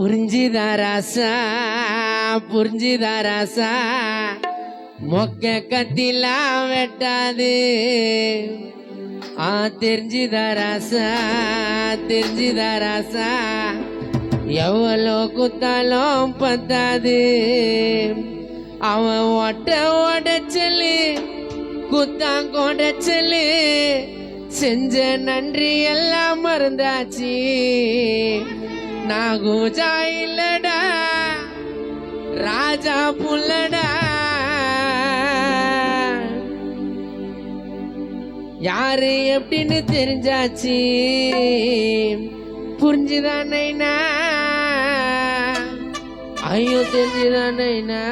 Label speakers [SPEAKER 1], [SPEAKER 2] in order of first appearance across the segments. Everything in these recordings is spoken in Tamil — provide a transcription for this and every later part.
[SPEAKER 1] புரிஞ்சுதா ராசா புரிஞ்சுதா ராசா மொக்க கத்திலாம் வெட்டாது. ஆ தெரிஞ்சுதா ராசா தெரிஞ்சுதா ராசா எவ்வளோ குத்தாலும் பத்தாது. அவன் ஒட்ட உடச்சலு குத்தான் கொடச்சலு. செஞ்ச நன்றி எல்லாம் மறந்தாச்சு. நான் இல்லடா ராஜா புல்லடா. யாரு எப்படின்னு தெரிஞ்சாச்சு? புரிஞ்சுதானேனா ஐயோ தெரிஞ்சுதானேனா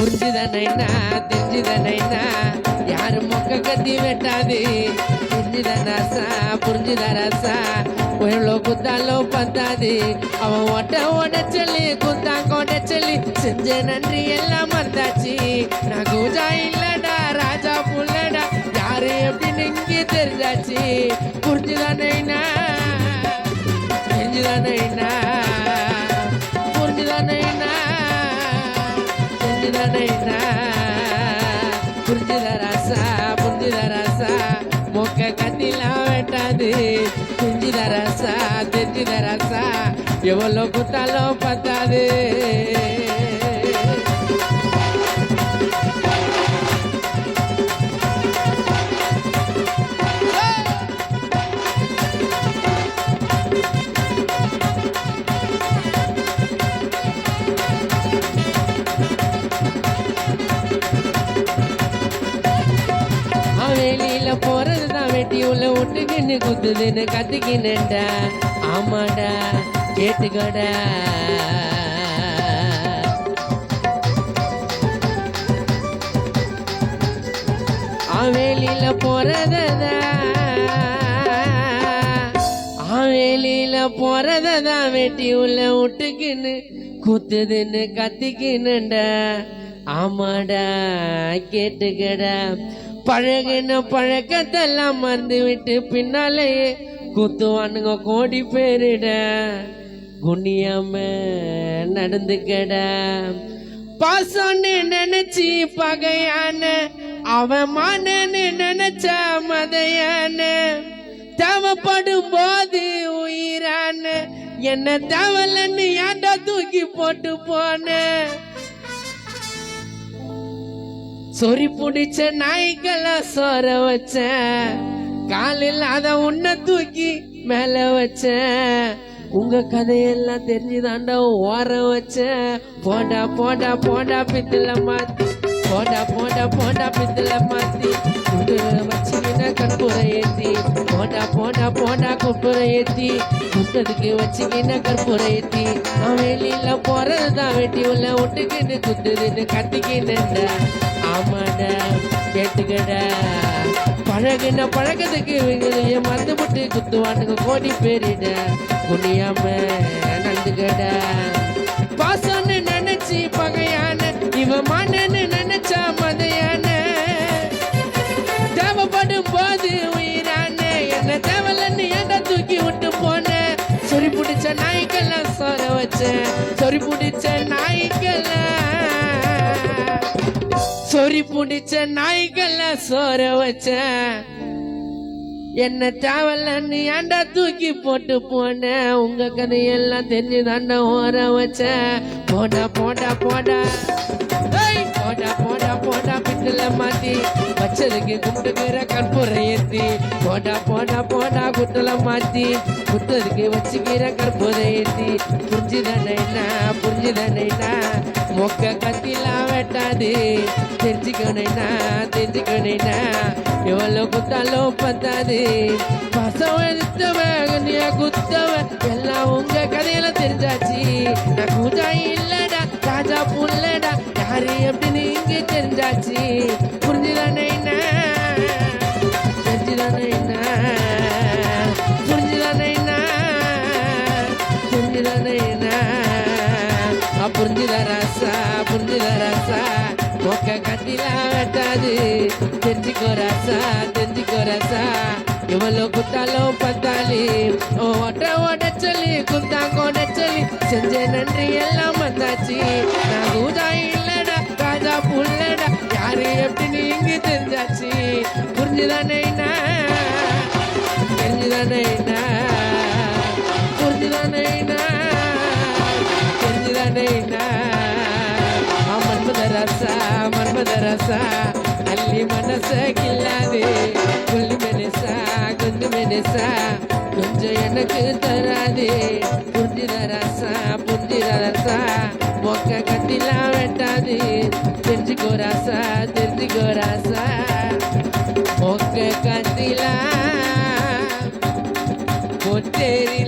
[SPEAKER 1] புரிஞ்சுதானேனா தெரிஞ்சுதானேனா யாரும் மொக்க கத்தி வெட்டாது. புரிஞ்சுதானாசா புரிஞ்சுதாராசா எவ்வளோ குத்தாலோ பத்தாது. அவன் ஒட்ட உடச்சலி குத்தா கொடைச்சலி செஞ்ச நன்றி எல்லாம் வந்தாச்சு நான் கூஜா இல்லடா ராஜா புள்ளடா. யாரு எப்படின்னு இங்கே தெரிஞ்சாச்சு. புரிஞ்சுதானேனா தெரிஞ்சுதானேனா புரிஞ்சுதானேனா புரிஞ்சுதா ராசா புரிஞ்சுதா ராசா மொக்க கத்திலாம் வெட்டாது புரிஞ்சுதா ராசா தெரிஞ்சுதா ராசா எவ்வளோ குத்தாலும் பத்தாது கத்தி உள்ள விட்டுக்கின்னு குத்துதுன்னு கத்துக்கினேன்டா. ஆமாடா கேட்டுக்கோடா. ஆவேலியில போறதா ஆவேலியில போறதா வெட்டி உள்ள விட்டுக்கின்னு குத்துதுன்னு கத்திக்கினுண்டா ஆமாடா கேட்டுக்கடா. பழகின பழக்கத்தெல்லாம் மறந்து விட்டு பின்னாலேயே குத்துவானுங்க கோடி பேரிட. குனியாம நடந்துக்கட பாசம்னு நினைச்சி பகையான அவமானன்னு நினைச்ச மதையான. தேவைப்படும் போது உயிரான என்ன தேவலன்னு ஏண்டா தூக்கி போட்டு போன? சொறி பிடிச்ச நாய்களை சொர வச்சேன் காலில் அத உன்னை தூக்கி மேல வச்சேன் உங்க கதையெல்லாம் தெரிஞ்சுதாண்டா ஓர வச்ச. போடா போடா போடா பித்துல மாத்தி. போடா போடா போடா பித்துல மாத்தி. குண்டுல வச்சுக்கின கற்பூரை ஏத்தி? போடா போடா போடா கற்பூரை ஏத்தி. குட்டதுக்கு வச்சுக்கின கற்பூரை ஏத்தி? அவன் வெளியில போறதுதான் வெட்டி உள்ள விட்டுக்கின்னு குத்துதுன்னு கத்திக்கினேன்டா ஆமாட கேட்டுக்கட. பழகின பழக்கத்துக்கு இவங்களையே மறந்து விட்டு குத்துவானுங்க கோடி பேரிட. குனியாம நடந்துக்கடா. பாசம்னு நினைச்சு பகையான இவன் மன்னன்னு நினைச்சா மதையான. தேவைப்படும் போது உயிரான என்ன தேவலன்னு ஏண்டா தூக்கி விட்டு போன. சொறி பிடிச்ச நாய்க்கெல்லாம் சோற வச்சேன் சொறி பிடிச்ச நாய்க்கெல்லாம். சொறி புடிச்ச நாய்க்கெல்லாம் சோற வச்சேன் என்ன தேவலன்னு ஏண்டா தூக்கி போட்டு போனேன் உங்க கதையெல்லாம் தெரிஞ்சு தாண்டா ஓர வச்சேன் போடா போடா போடா. ஏய், போடா போடா போடா பின்னல மாத்தி வச்சதுக்கு கும்பிட்டுக்கிற கற்பூரை ஏத்தி போடா போடா போடா குட்டல மாத்தி குத்ததுக்கு வச்சுக்கிற கற்பூரை ஏத்தி. புரிஞ்சுதானேண்ணா புரிஞ்சுதானேண்ணா மொக்க கத்திலாம் வெட்டாது. தெரிஞ்சுக்கணும்னா தெரிஞ்சுக்கணும்னா எவ்வளோ குத்தாலும் பத்தாது. பசம் எடுத்தவன் குத்தவன் எல்லாம் உங்க கதையில தெரிஞ்சாச்சு. நான் கூட்டாயி புல்லடா யாரு எப்படின்னு இங்க தெரிஞ்சாச்சு புரிஞ்சுதானே என்ன தெரிஞ்சுதானே என்ன புரிஞ்சுதானே என்ன புரிஞ்சுதானே என்ன ராசா புரிஞ்சுத ராசா மொக்க கத்திலாம் வெட்டாது தெரிஞ்சுக்கோ ராசா தெரிஞ்சுக்கோ ராசா இவ்வளோ குத்தாலும் பத்தாலி ஓட்ட ஓட சொல்லி குத்தா கொட சொல்லி செஞ்ச நன்றி எல்லாம் யாரு எப்படி நீங்க தெரிஞ்சாச்சு? புரிஞ்சுதானே என்ன? தெரிஞ்சுதானே என்ன? புரிஞ்சுதானே என்ன? தெரிஞ்சுதானே என்ன? மன்மத ரசா மன்மத ரசா அள்ளி மனச கில்லாது கொல்லி மெனிசா கொஞ்சம் மெனிசா கொஞ்சம் எனக்கு தராது. புரிஞ்சுத ரசா தெரிஞ்சுக்கோ ராசா மொக்க கட்டிலாம் பொட்டேரி